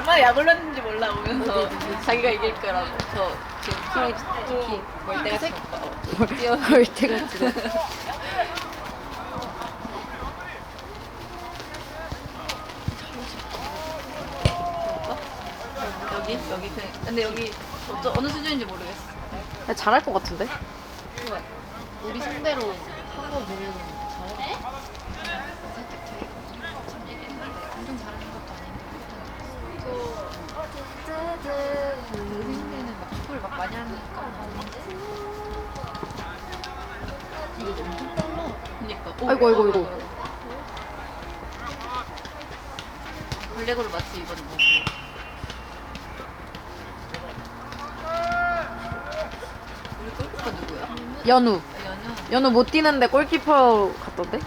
얼마나 약 올렸는지 몰라 오면서 자기가 이길 거라고. 저 지금 소리 특히 쳤다. 뛰어. 지금. 여기 여기 그 근데 여기 어쩌, 어느 수준인지 모르겠어. 야, 잘할 것 같은데? 우리 상대로 한번 보면 잘해? 엄청 잘하는 것도 아닌데 우리 상대는 막 축구를 막 많이 하니까 이거 엄청 빨라 그니까. 아이고, 아이고, 아이고. 블랙으로 마치 이번 거. 우리 골키퍼 누구야? 연우. 연우. 연우 못 뛰는데 골키퍼 같던데?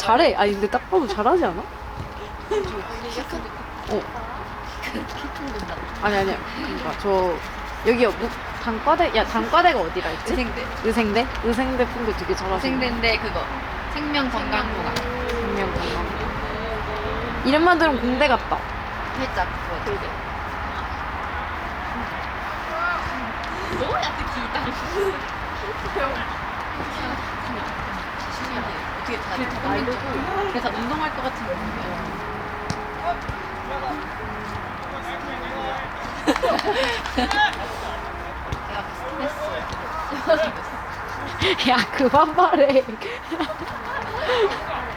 잘해. 아니 근데 딱 봐도 잘하지 않아? 어. 아니 아니야. 그러니까 저 여기 뭐, 단과대 야 단과대가 어디라 했지? 의생대. 의생대? 의생대 분도 되게 잘하시네. 의생대인데 그거. 생명건강부가 분명 건강. 이름만 들으면 공대 같다. 살짝 그거. 그러게. 뭐야, 기다. 어떻게 다 말르고 그래서 운동할 것 같은 느낌이야. 야 그만 말해.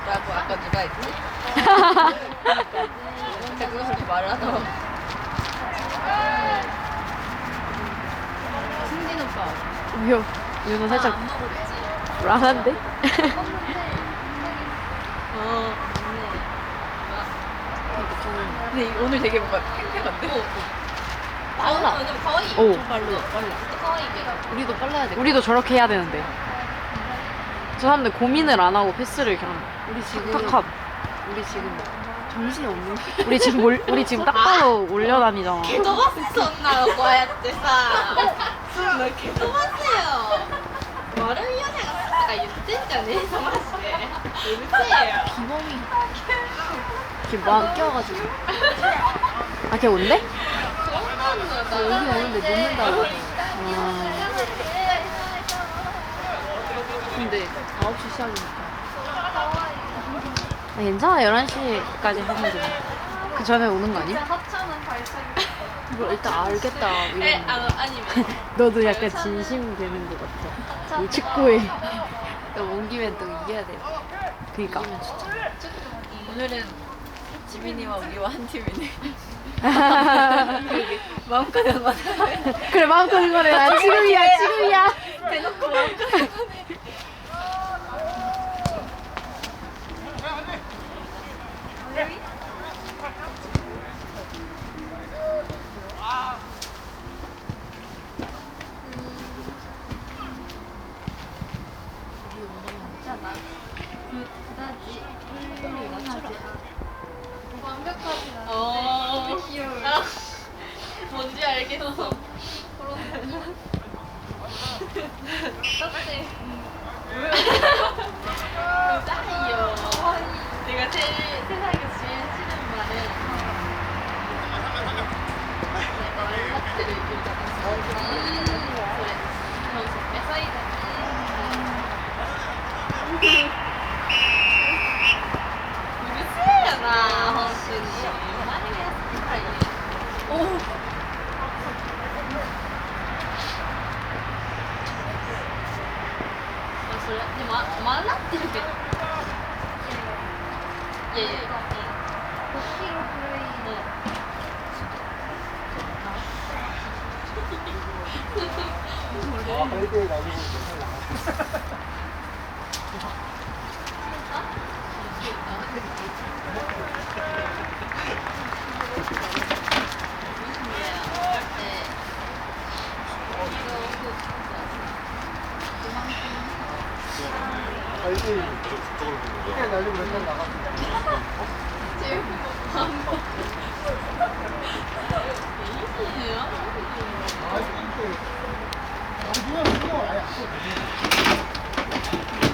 라고 아까 누가 했지? 진짜 그것을 이렇게 말을 하더라고. 승진 오빠. 요 윤호 살짝 안 먹었지? 불안한데? 어, 맞네. 근데 이- 오늘 되게 뭔가 팽팽한데? 빨라. 왜냐면 가와이 오. 빨라. 빨라. 우리도 빨라야 돼. 우리도 저렇게 해야 되는데. 저 사람들 고민을 안 하고 패스를 그냥 우리 지금 탁탁합. 우리 지금 정신이 없는 우리 지금 올, 우리 지금 딱 봐도 올려다니잖아. 飛ばすそんなのこうやってさそんな蹴飛ばすよ丸いよねとか言ってんじゃねえぞマジで 지금 막 껴가지고. 아, 걔 온대? 아, 여기 오는데 놓는다고. 아, 근데 9시 시작이니까. 아, 괜찮아, 11시까지 하면 돼. 그 전에 오는 거 아니야? 뭐, 일단 알겠다. 이런 거. 아, 너도 약간 진심 되는 것 같아. 이 아, 축구에. 아. 너온 김에 또 이겨야 돼. 그니까. 진짜 오늘은 지민이와 우리와 한 팀이네 마음껏 한번 그래, 마음껏. 난 지금이야, 지금이야. 대놓고 마음껏 어 뭔지 알겠어 짜요 내가 제일 세상에서 제일 싫은 말은 내가 연락들을 이끌다가 음 그래 그래서 뺏어이다 まなってるけど。いやいや。こっちが古いね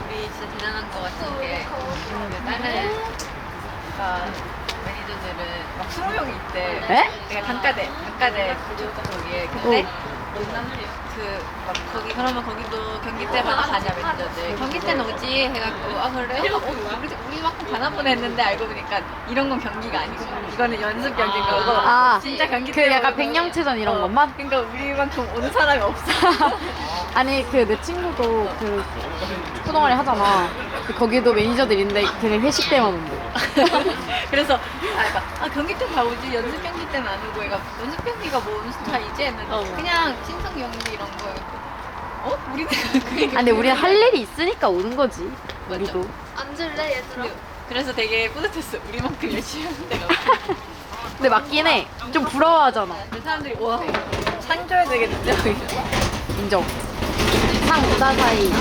우리 진짜 대단한 것 같은 게 그 다른 그러니까 매니저들은 막 20명이 있대. 에? 그러니까 단과대, 단과대 그쪽 거기에 근데 어. 그막 거기 그러면 거기도 경기 때마다 가냐 매니저들. 경기 때는 오지 해갖고 아 그래? 어, 우리 우리만큼 가나 보네 했는데 알고 보니까 이런 건 경기가 아니고 이거는 연습 경기인 거고 아, 진짜 경기 그때 약간 백령체전 이런 어, 것만? 그러니까 우리만큼 오는 사람이 없어. 아니 그 내 친구도 그 축구동아리 하잖아. 그 거기도 매니저들인데 걔네 회식 때만 온대. 그래서 아, 그러니까, 아 경기 때 다 오지 연습 경기 때는 안 오고 얘가 연습 경기가 뭔 스타일이지 했는데 어. 그냥 신성 경기 이런 거 어? 우리는 그 얘기 아, 근데 우리는 할 일이 있으니까 오는 거지. 맞아. 우리도. 앉을래 얘들아? 그래서 되게 뿌듯했어 우리만큼 열심히 하는 데가 없어 근데 맞긴 해. 좀 부러워하잖아. 근데 사람들이 와 상 줘야 되겠는데 여기서. 인정. 상 부다 사이.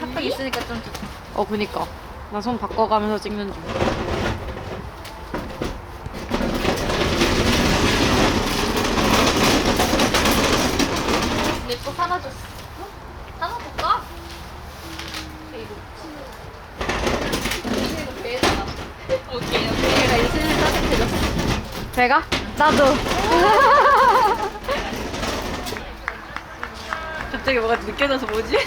핫팩 있으니까 좀 좋다 어, 그니까. 나 손 바꿔가면서 찍는 중. 내거 하나 줬어. 하나 볼까? 이거 이거 배에다가. 오케이 오케이. 얘가 요즘에 따뜻해졌어 제가? 나도. 갑자기 뭐가 느껴져서 뭐지?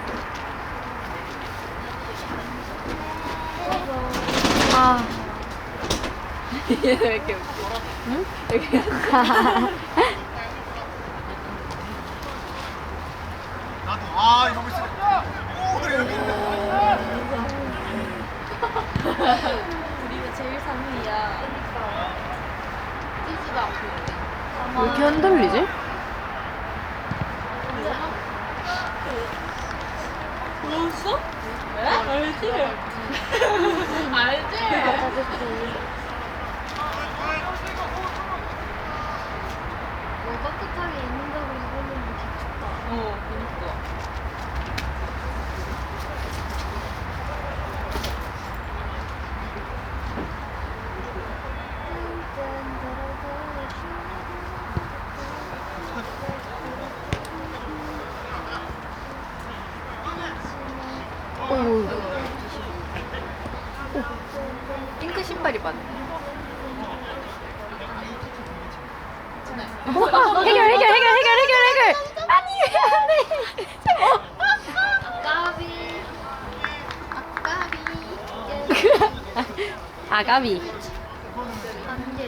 이렇게 웃겨? 응? 여기 나도 아 이러고 있으니까 오 그래 이렇게 우리가 제일 상위야. 뛰지도 않고 있네. 왜 이렇게 흔들리지? 뭐였어? 왜? 알지? 알지? 뭐 떳떳하게 입는다고 입었는데 좋다. 어, 그니까. 어이구. 핑크 신발이 많네 해결, 해결, 해결, 해결, 해결, 해결. 아니, 왜 아까비. 아까비. 아가비. 안돼.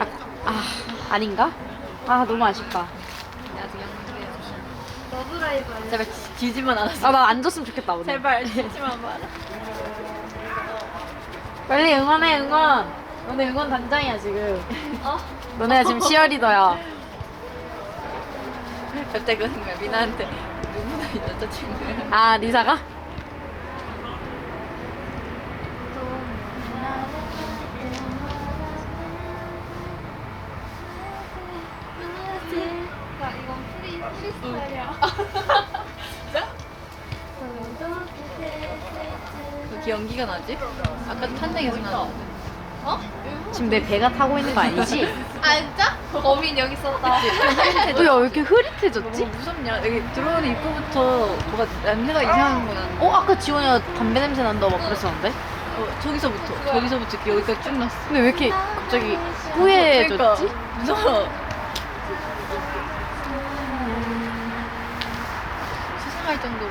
아, 아닌가? 아, 너무 아쉽다. 러브라이브. 제발 지지만 않았어 아, 나 안 줬으면 좋겠다, 오늘. 제발 지지만 마라 빨리 응원해, 응원. 너네 응원 단장이야, 지금. 어? 너네가 지금 치어리더야. 갑자기 그 생각 미나한테 누구나 이 여자친구야 아, 리사가? 연기가 나지? 아까 탄생에서 나왔는데 어? 지금 내 배가 타고 있는 거 아니지? 아, 진짜? 범인 여기 있었다. 어, 야, 왜 이렇게 흐릿해졌지? 너무 무섭냐? 여기 들어오는 입구부터 뭐가 냄새가 이상한 거 나는 어, 아까 지원이가 담배 냄새 난다고 막 그랬었는데? 어, 저기서부터 저기서부터 이렇게 여기까지 쭉 났어 근데 왜 이렇게 갑자기 후회해졌지? 그러니까 무서워 수상할 정도로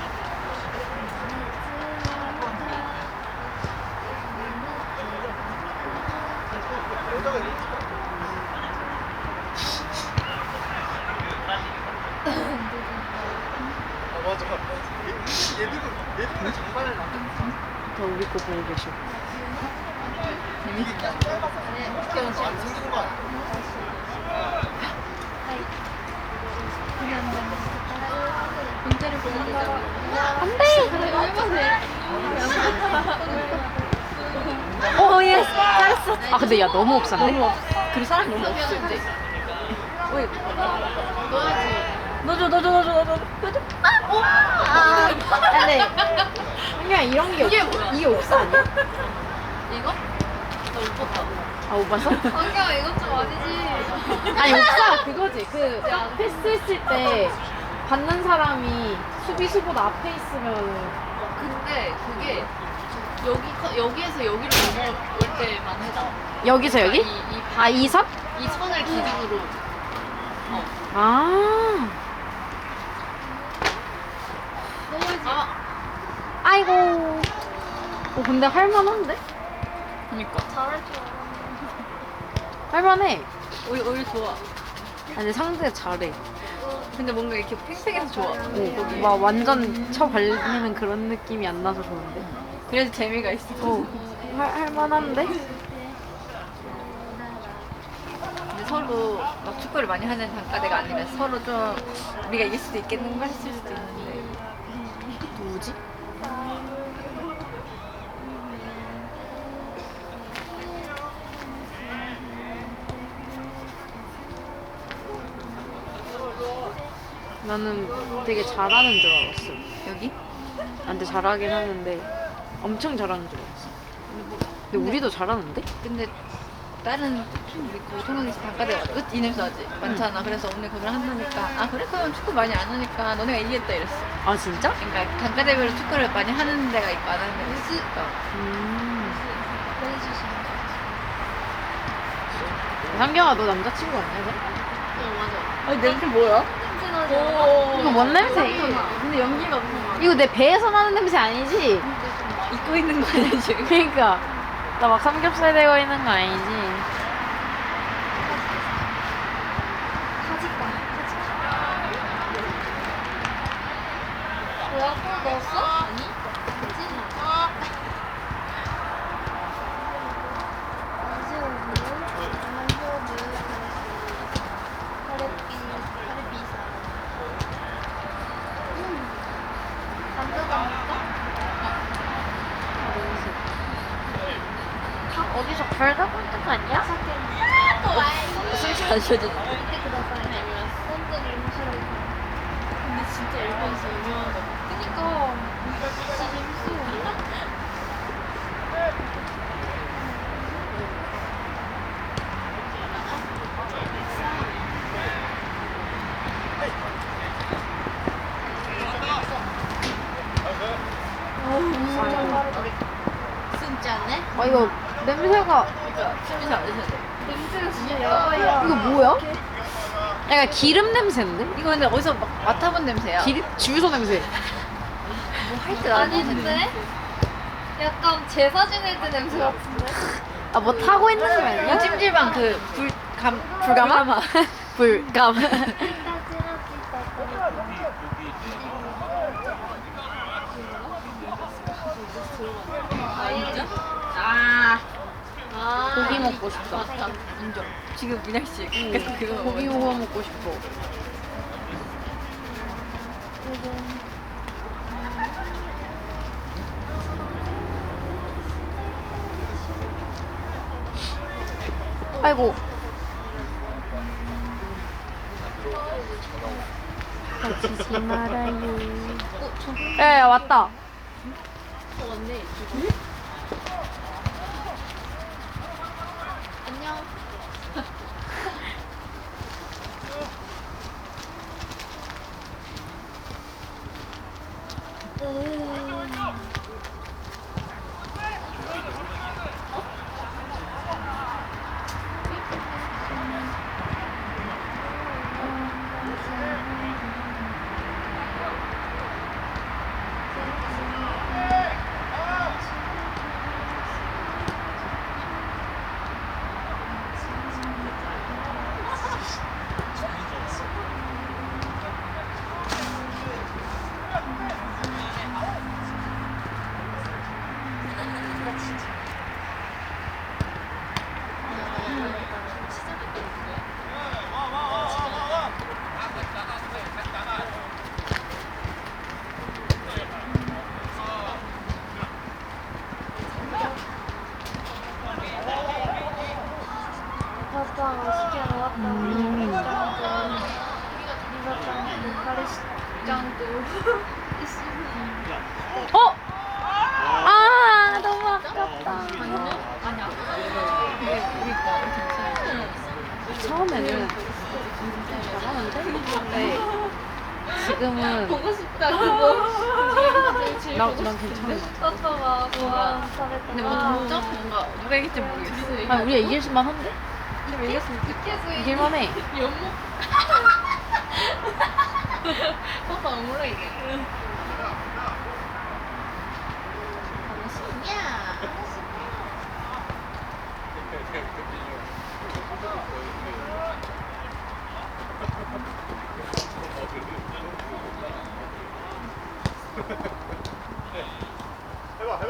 아 맞아 얘들은 얘들은 장난을 안 더 우리 거 보고 계셔. 재밌다 안 생기는 거 아니야? 문자를 보내면 되잖아. 오 예스 잘했어 아 근데 야 너무 없었네 너무 없 그리고 사람 너무 없어 이제. 어이. 넣어줘 넣어줘 넣어줘 넣어줘 넣어줘. 근데 그냥 이런 게 이게 없- 뭐야? 이게 옥사 아니야? 이거? 나못 봤다. 아 못 봤어? 안경 이것 좀 아니지. 아니 옥사 그거지 그 패스했을 때 받는 사람이 수비수보다 앞에 있으면 근데 그게 여기 커- 여기에서 여기로 넘어올 때만 해다. 여기서 여기? 이, 이, 아 이섭? 이 선을 기준으로. 어. 아 아, 아이고 어 근데 할만한데? 그니까. 잘할 줄 알았는데. 할만해 오히 오히 좋아. 아, 근데 상대 잘해 근데 뭔가 이렇게 팽팽해서 좋아. 어, 막 완전 쳐 발리는 그런 느낌이 안 나서 좋은데 그래서 재미가 있어. 어 할, 할만한데? 근데 서로 막 축구를 많이 하는 단과대가 아니라 서로 좀 우리가 이길 수도 있겠는 걸 했을 수도 있는데 누구지? 나는 되게 잘하는 줄 알았어. 여기? 나한테 잘하긴 하는데 엄청 잘하는 줄 알았어. 근데 우리도 잘하는데? 근데 다른 우리 고등학교 단과대가 끝? 이 냄새 나지? 많잖아 그래서 오늘 그걸 한다니까 아 그래? 그럼 축구 많이 안 하니까 너네가 이기겠다 이랬어 아 진짜? 그러니까 단과대별로 축구를 많이 하는 데가 있고 안 하는 데가 있으니까 음. 상경아 너 남자친구 아니야? 어, 맞아. 아니 냄새 뭐야? 냄새 나지 않아? 이거 뭔 냄새? 근데 연기가 엄청 많아 이거 내 배에서 나는 냄새 아니지? 입고 있는 거 아니야 지금? 그러니까 나 막 삼겹살 되고 있는 거 아니지? 가지가 가지가 뭐야? 또 넣었어? 아니? 어디서 별가 본거 아니야? 쉬어져 근데 진짜 일본에서 유명한 거. 그니까 진짜 재밌어? 아 이거 냄새가 춤이 잘안 되는데 냄새가 진짜 야바야 이거 뭐야? 약간 기름 냄새인데? 이거 근데 어디서 막 맡아본 냄새야 기름 주유소 냄새. 뭐할때 아닌데? 약간 제사 지낼 때 냄새 같은데? 아 뭐 타고 있는 거 아니야? 이 찜질방 그 불감 불가마? 불감. 아. 아. 고기 먹고 싶다. 맞다. 인정 지금 민혁 씨 계속 그거 고기 먹어 구워 먹고 싶어. 아이고. 다치지 말아요. 어, 저 예, 왔다. 언니. 나, 난 괜찮아. 오빠가 좋아하는 카레 근데 뭐 동점? 뭔가 누가 이길지 모르겠어. 아 우리가 이길만 한데? 이겼으면 좋겠어 이길만 해. 연목. 오빠 어물어 이게.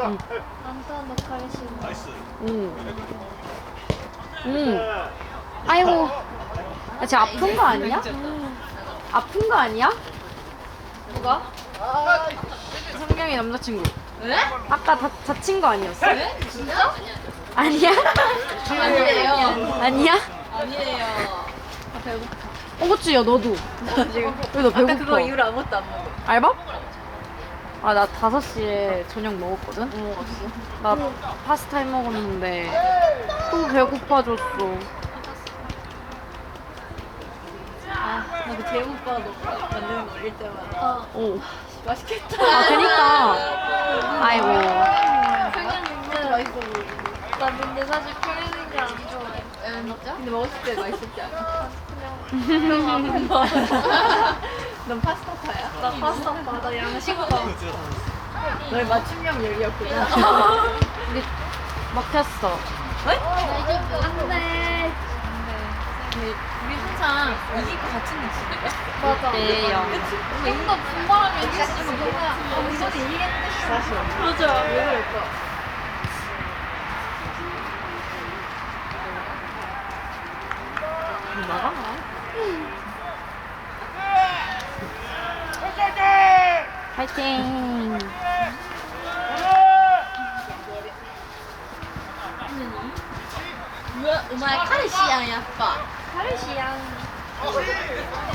카레시 나이스 응. 응. 아이고. 아, 쟤 아픈 거 아니야? 아픈 거 아니야? 누가? 성경이 남자친구. 네? 아까 다, 다친 거 아니었어? 네? 진짜? 아니야? 아니에요. 아니야? 아니에요. 어, 그치, 야, 너도. 지금 왜너 아까 배고파? 그거 이후로 아무것도 안 먹어. 알바? 아, 나 5시에 저녁 먹었거든? 먹었어. 나 파스타 해 먹었는데 또 배고파졌어. 아, 나그 재우 오빠가 너 만드는 거 올릴 때마다 어 오. 맛있겠다. 아, 그니까. 아이고. 평양냉면 맛있어 보이고. 나 근데 사실 평양냉면 안 좋아해? 근데 먹었을 때 맛있었지 않아? 그냥 넌 파스타파야? 나 파스타 나 양식파 너의 맞춤형 요리였구나. 우리 먹혔어. 안돼 근데 우리 항상 이기고 같이 미치는데? 맞아 네요. 뭔가 분발하면 이길 수 있는 거야 어, 이번에 이기겠는데 사실. 맞아 왜 그럴까? 回転。うわお前彼氏やんやっぱ。彼氏やんあり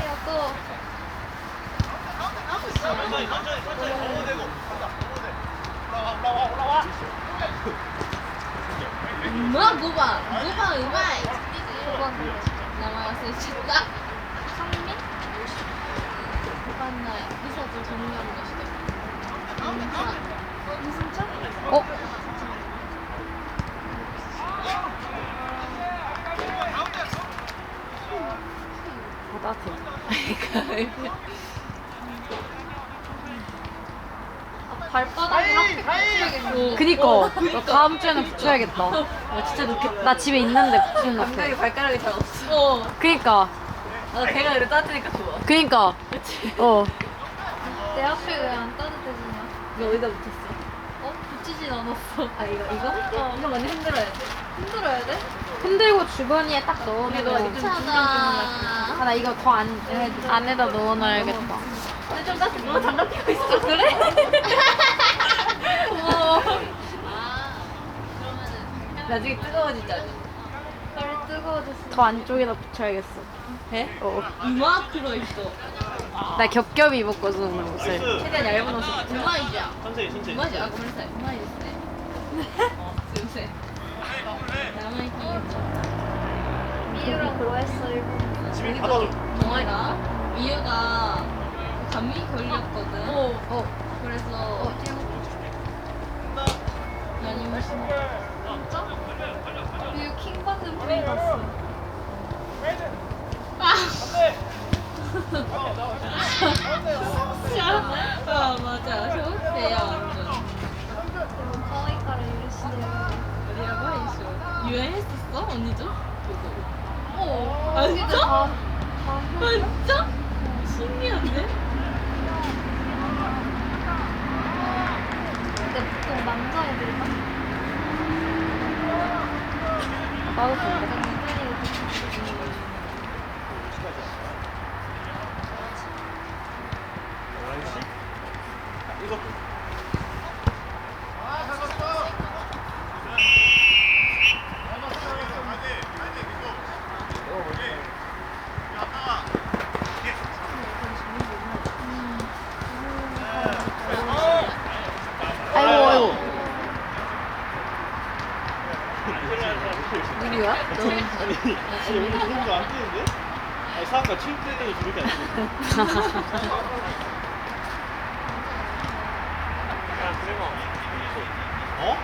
がとううま五番五番うまい。名前忘れちゃった。三目わかんない。リサとトムヤムが 어? 아, 따뜻해. 발바닥 앞에 붙여야겠네 그니까. 나 다음 주에는 붙여야겠다. 아, 진짜 좋겠다. 나 집에 있는데 붙이는 것 감각이 같아. 발가락이 잘 없어. 그니까. 아, 배가 이렇게 따뜻하니까 좋아. 그니까. 어. 내 앞에 왜 안 따뜻해지 이거 어디다 붙였어? 어? 붙이진 않았어. 아, 이거, 이거? 어. 이거 많이 흔들어야 돼. 흔들어야 돼? 흔들고 주머니에 딱 넣어놓으면 괜찮아. 아, 나 이거 더 안, 네, 네. 안에다 넣어놔야겠다. 어. 근데 좀 나, 너 장갑 끼고 있어. 아, 그래? 고마워. 아, 나중에 뜨거워지지 않아? 아, 더 안쪽에다 붙여야겠어. 해? 어. 막 들어있어. 나 겹겹이 입었거든 오늘 옷을. 최대한 얇은 옷을. 금마이지야. 천천히 천천히. 금마이지. 아, 금마이지. 금마이지. 아, 어, 요새. 나만 미유랑 그러했어 일본. 지민 받아줘. 정아이가 미유가 감기 걸렸거든. 어, 어. 그래서 어, 아니 무슨 진짜? 미유 킹 받는 분이 갔어. 아. 맞아. 쇼세요 완전. 어디라고 했어? 유행했었어 언니도? 그거. 어 아, 여기도 진짜? 신기한데? 근데 보통 남자애들이 다 따뜻한데? 남자애들 이거 누리야? 너 아니 아니 오늘 그런 거안 뛰는데? 아니 때문에 죽을 게 아니고. 야, 그래머. 어?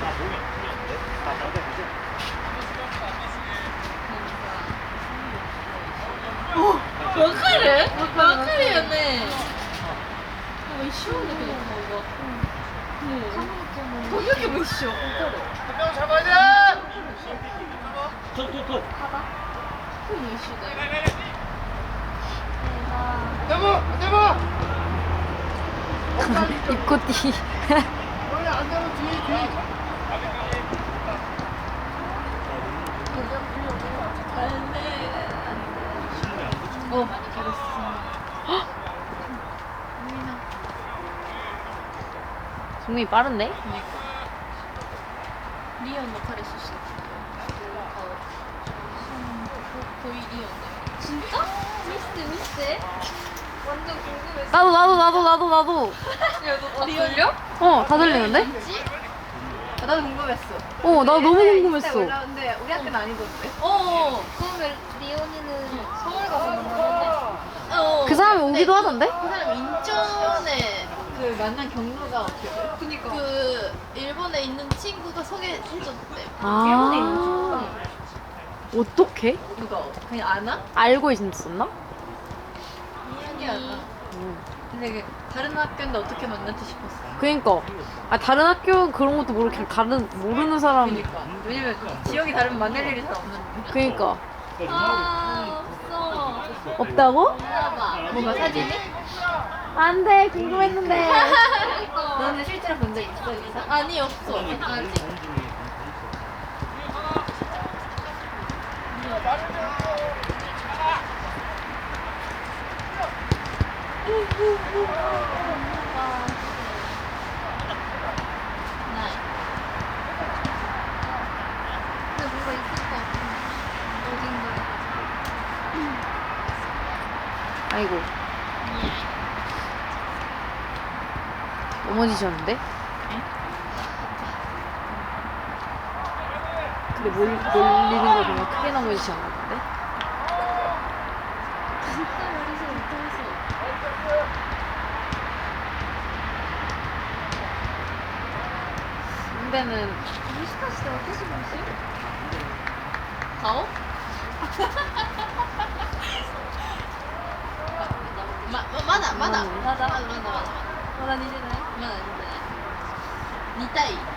나 몸이 아프면 안 돼? 나 나한테 가자. 몇 칼이래? 몇 칼이었네. 어, 쉬운데 그냥 이거. 가격이 왜 쉬어. 한명 잡아야 돼! 톡, 톡, 톡. 가봐. 이슈가 대모! 대모! 입꼬띠 빠른데? 리언 너 뭐 미스트. 완전 궁금했어. 나도 나도 나도 나도 나도. 아, 들려? 어, 다 들리는데? 아, 나도 궁금했어. 어, 나 너무 궁금했어. 올라오는데 우리한테는 아니던데. 어 그러면 리온이는 서울 가서 만났는데. 어. 그 사람이 오기도 하던데? 그 사람 인천에 그 만난 경로가 어떻게 돼? 그니까 그 일본에 있는 친구가 소개해줬대 아. 어떻게? 누가 그냥 아나? 알고 있었나? 신기하다. 근데 그 다른 학교인데 어떻게 만났지 싶었어. 그니까. 아, 다른 학교 그런 것도 그냥 다른, 모르는 사람. 그러니까 왜냐면 지역이 다르면 만날 일이 잘 없는데. 그니까. 아 없어. 없다고? 봐봐. 뭔가 사진이? 안 돼, 궁금했는데. 너는 실제로 본 적 있어 이사? 아니 없어 아직 아이고. 넘어지셨는데? 근데 몰, 몰리는 거 보면 크게 넘어지지 않 でももしかして私も一緒？顔？まままだまだ。まだまだまだ。まだ似てない？まだ似てない。似たい？